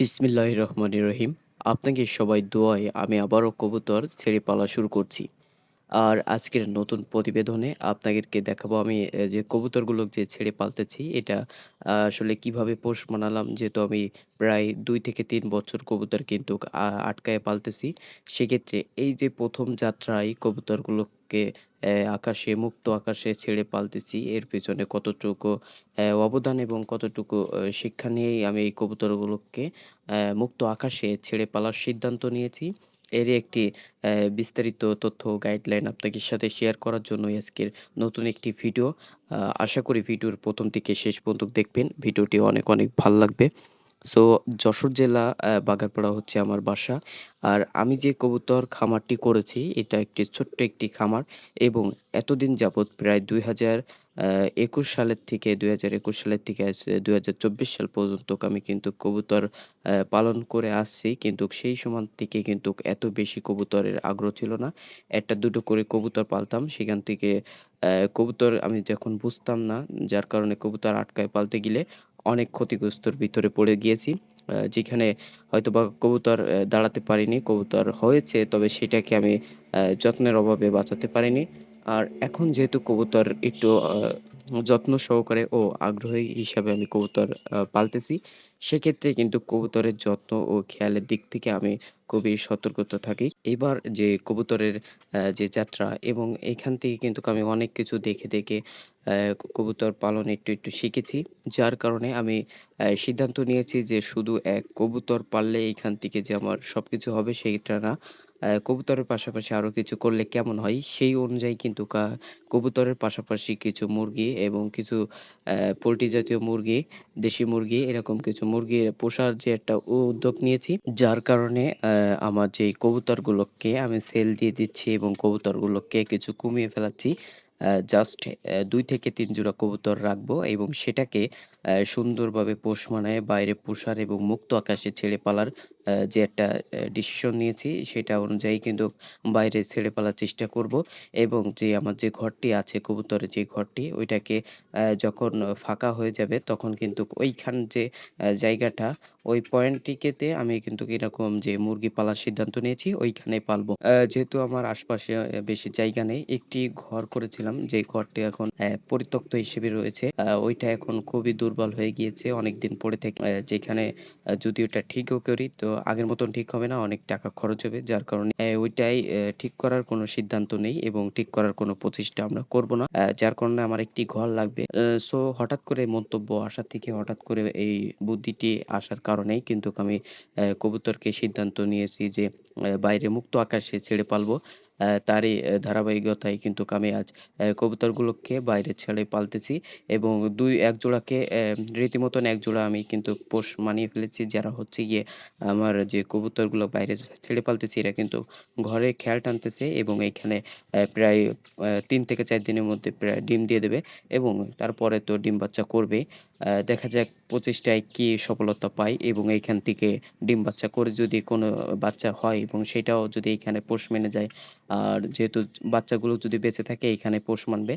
বিসমিল্লাহির রহমানির রহিম। আপনাকে সবাই দোয়ায় আমি আবারও কবুতর ছেড়ে পালা শুরু করছি। আর আজকের নতুন প্রতিবেদনে আপনাদেরকে দেখাবো আমি যে কবুতরগুলো যে ছেড়ে পালতেছি, এটা আসলে কীভাবে পোষ মানালাম, যেহেতু আমি প্রায় দুই থেকে তিন বছর কবুতর কিন্তু আটকায় পালতেছি। সেক্ষেত্রে এই যে প্রথম যাত্রায় কবুতরগুলোকে অ্যা আকাশে মুক্ত আকাশে ছেড়ে পালতেছি এর পেছনে কতটুকু অবদান এবং কতটুকু শিক্ষা নিয়েই আমি এই কবুতরগুলোকে মুক্ত আকাশে ছেড়ে পালার সিদ্ধান্ত নিয়েছি। এরই একটি বিস্তারিত তথ্য গাইডলাইন আপনাদের সাথে শেয়ার করার জন্য আজকের নতুন একটি ভিডিও। আশা করি ভিডিওর প্রথম থেকে শেষ পর্যন্ত দেখবেন। ভিডিওটি অনেক, অনেক ভালো লাগবে। সো যশোর জেলা বাগারপাড়া হচ্ছে আমার বাসা। আর আমি যে কবুতর খামারটি করেছি, এটা একটি ছোট্ট একটি খামার এবং এতদিন যাবৎ প্রায় ২০০০ আ ২১ সালের থেকে ২০২১ সালের থেকে আজ ২০২৪ সাল পর্যন্ত আমি কিন্তু কবুতর পালন করে আসছি। কিন্তু সেই সময় থেকে কিন্তু এত বেশি কবুতরের আগ্রহ ছিল না। একটা দুটো করে কবুতর পালতাম। সেখান থেকে কবুতর আমি যখন বুঝতাম না, যার কারণে কবুতর আটকায় পালতে গেলে অনেক ক্ষতিগ্রস্তর ভিতরে পড়ে গিয়েছি। যেখানে হয়তো বা কবুতর দাঁড়াতে পারিনি। কবুতর হয়েছে, তবে সেটাকে আমি যত্নের অভাবে বাঁচাতে পারিনি। আর এখন যেহেতু কবুতর একটু যত্ন সহকারে ও আগ্রহী হিসাবে আমি কবুতর পালতেছি। সেক্ষেত্রে কিন্তু কবুতরের যত্ন ও খেয়ালের দিক থেকে আমি খুবই সতর্কতা থাকি। এবার যে কবুতরের যে যাত্রা এবং এখান থেকে কিন্তু আমি অনেক কিছু দেখে, দেখে কবুতর পালন একটু, একটু শিখেছি। যার কারণে আমি সিদ্ধান্ত নিয়েছি যে শুধু এক কবুতর পাললে এইখান থেকে যে আমার সবকিছু হবে সেইটা না। কবুতরের পাশাপাশি আরও কিছু করলে কেমন হয়? সেই অনুযায়ী কিন্তু কবুতরের পাশাপাশি কিছু মুরগি এবং কিছু পোলট্রি জাতীয় মুরগি, দেশি মুরগি এরকম কিছু মুরগি পোষার যে একটা উদ্যোগ নিয়েছি। যার কারণে আমার যে কবুতরগুলোকে আমি সেল দিয়ে দিচ্ছি এবং কবুতরগুলোকে কিছু কমিয়ে ফেলাচ্ছি। জাস্ট দুই থেকে তিন জোড়া কবুতর রাখব এবং সেটাকে সুন্দরভাবে পোষ মানায় বাইরে পোষার এবং মুক্ত আকাশে ছেড়ে পালার যে একটা ডিসিশন নিয়েছি সেটা অনুযায়ী কিন্তু বাইরে ছেড়ে পালার চেষ্টা করব এবং যে আমার যে ঘরটি আছে কবুতরের যে ঘরটি ওইটাকে যখন ফাঁকা হয়ে যাবে তখন কিন্তু ওইখান যে জায়গাটা ওই পয়েন্টটিকেতে আমি কিন্তু এরকম যে মুরগি পালার সিদ্ধান্ত নিয়েছি ওইখানে পালবো। যেহেতু আমার আশপাশে বেশি জায়গা নেই, একটি ঘর করেছিলাম যে ঘরটি এখন পরিত্যক্ত হিসেবে রয়েছে। ওইটা এখন খুবই দুর্বল হয়ে গিয়েছে অনেকদিন পড়ে থেকে যেখানে যদি ওটা ঠিকও করি তো আগের মতন ঠিক হবে না, অনেক টাকা খরচ হবে। যার কারণে ওইটাই ঠিক করার কোনো সিদ্ধান্ত নেই এবং ঠিক করার কোনো প্রচেষ্টা আমরা করব না। যার কারণে আমার একটি ঘর লাগবে। সো হঠাৎ করে মন্তব্য আসার থেকে হঠাৎ করে এই বুদ্ধিটি আসার কারণেই কিন্তু আমি কবুতরকে সিদ্ধান্ত নিয়েছি যে বাইরে মুক্ত আকাশে ছেড়ে পালবো। তারই ধারাবাহিকতায় কিন্তু আমি আজ কবুতরগুলোকে বাইরে ছেড়ে পালতেছি এবং ২ ১ জোড়াকে রীতিমতন ১ জোড়া আমি কিন্তু পোষ মানিয়ে ফেলেছি। যারা হচ্ছে গিয়ে আমার যে কবুতরগুলো বাইরে ছেড়ে পালতেছি, এরা কিন্তু ঘরে খেয়াল টানতেছে এবং এইখানে প্রায় তিন থেকে চার দিনের মধ্যে প্রায় ডিম দিয়ে দেবে এবং তারপরে তো ডিম বাচ্চা করবে। দেখা যাক প্রচেষ্টায় কি সফলতা পাই এবং এইখান থেকে ডিম বাচ্চা করে যদি কোনো বাচ্চা হয় এবং সেটাও যদি এইখানে পোষ মেনে যায় আর যেহেতু বাচ্চাগুলো যদি বেঁচে থাকে এইখানে পোষ মানবে।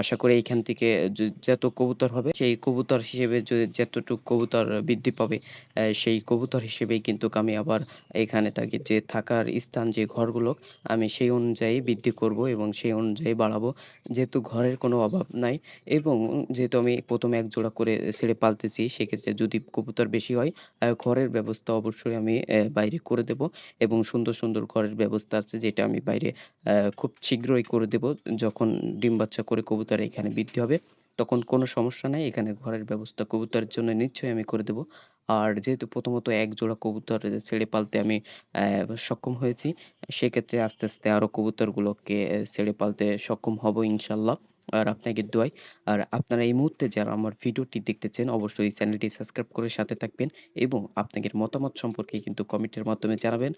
আশা করি এইখান থেকে যত কবুতর হবে সেই কবুতর হিসেবে যতটুক কবুতর বৃদ্ধি পাবে সেই কবুতর হিসেবেই কিন্তু আমি আবার এখানে থাকি যে থাকার স্থান যে ঘরগুলো আমি সেই অনুযায়ী বৃদ্ধি করব এবং সেই অনুযায়ী বাড়াবো। যেহেতু ঘরের কোনো অভাব নাই এবং যেহেতু আমি প্রথমে এক জোড়া করে ছেড়ে পালতেছি সেক্ষেত্রে যদি কবুতর বেশি হয় ঘরের ব্যবস্থা অবশ্যই আমি বাইরে করে দেব এবং সুন্দর, সুন্দর ঘরের ব্যবস্থা আছে যেটা আমি বাইরে অ্যা খুব শীঘ্রই করে দেব। যখন ডিম বাচ্চা করে কবুতর এখানে বৃদ্ধি হবে, তখন কোনো সমস্যা নাই। এখানে ঘরের ব্যবস্থা কবুতরের জন্য নিশ্চয়ই আমি করে দেব। আর যেহেতু প্রথমত এক জোড়া কবুতর ছেড়ে পালতে আমি সক্ষম হয়েছি। সেক্ষেত্রে আস্তে, আস্তে আরও কবুতরগুলোকে ছেড়ে পালতে সক্ষম হব ইনশাল্লাহ আর আপনাকে দোয়াই আর আপনারা এই মুহূর্তে যারা আমার ভিডিওটি দেখতেছেন অবশ্যই চ্যানেলটি সাবস্ক্রাইব করে সাথে থাকবেন এবং আপনাদের মতামত সম্পর্কে কিন্তু কমেন্টের মাধ্যমে জানাবেন।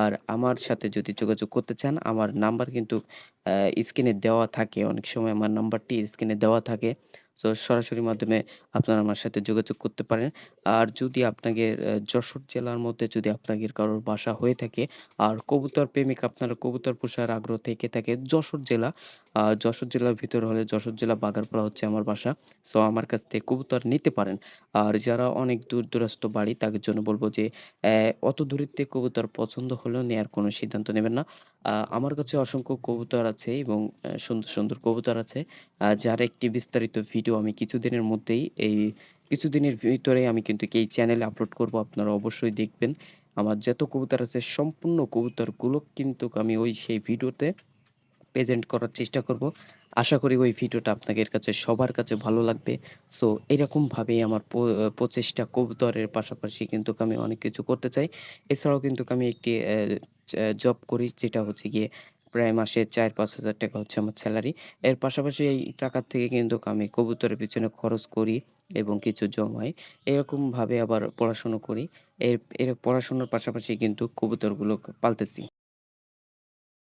আর আমার সাথে যদি যোগাযোগ করতে চান আমার নাম্বার কিন্তু স্ক্রিনে দেওয়া থাকে। অনেক সময় আমার নাম্বারটি স্ক্রিনে দেওয়া থাকে। সো সরাসরি মাধ্যমে আপনারা আমার সাথে যোগাযোগ করতে পারেন। আর যদি আপনাদের যশোর জেলার মধ্যে যদি আপনাদের কারোর বাসা হয়ে থাকে, আর কবুতর প্রেমিক আপনারা কবুতর পোষার আগ্রহ থেকে থাকে, যশোর জেলা যশোর জেলার ভিতরে হলে যশোর জেলা বাগারপাড়া হচ্ছে আমার বাসা। সো আমার কাছ থেকে কবুতর নিতে পারেন। আর যারা অনেক দূর দূরস্থ বাড়ি তাদের জন্য বলব যে অত দূরের থেকে কবুতর পছন্দ হলেও নেয়ার কোনো সিদ্ধান্ত নেবেন না। আমার কাছে অসংখ্য কবুতর আছে এবং সুন্দর, সুন্দর কবুতর আছে। যার একটি বিস্তারিত ভিডিও আমি কিছুদিনের মধ্যেই এই কিছুদিনের ভিতরেই আমি কিন্তু এই চ্যানেলে আপলোড করব। আপনারা অবশ্যই দেখবেন। আমার যত কবুতর আছে সম্পূর্ণ কবুতরগুলো কিন্তু আমি ওই সেই ভিডিওতে প্রেজেন্ট করার চেষ্টা করব। আশা করি ওই ভিডিওটা আপনাদের কাছে, সবার কাছে ভালো লাগবে। সো, এরকমভাবেই আমার প্রচেষ্টা কবুতরের পাশাপাশি কিন্তু আমি অনেক কিছু করতে চাই। এছাড়াও কিন্তু আমি একটি জব করি, যেটা হচ্ছে গিয়ে প্রায় মাসে ৪-৫ হাজার টাকা হচ্ছে আমার স্যালারি এর পাশাপাশি এই টাকার থেকে কিন্তু আমি কবুতরের পিছনে খরচ করি এবং কিছু জমাই। এরকমভাবে আবার পড়াশুনো করি। এর এর পড়াশোনার পাশাপাশি কিন্তু কবুতরগুলো পালতেছি।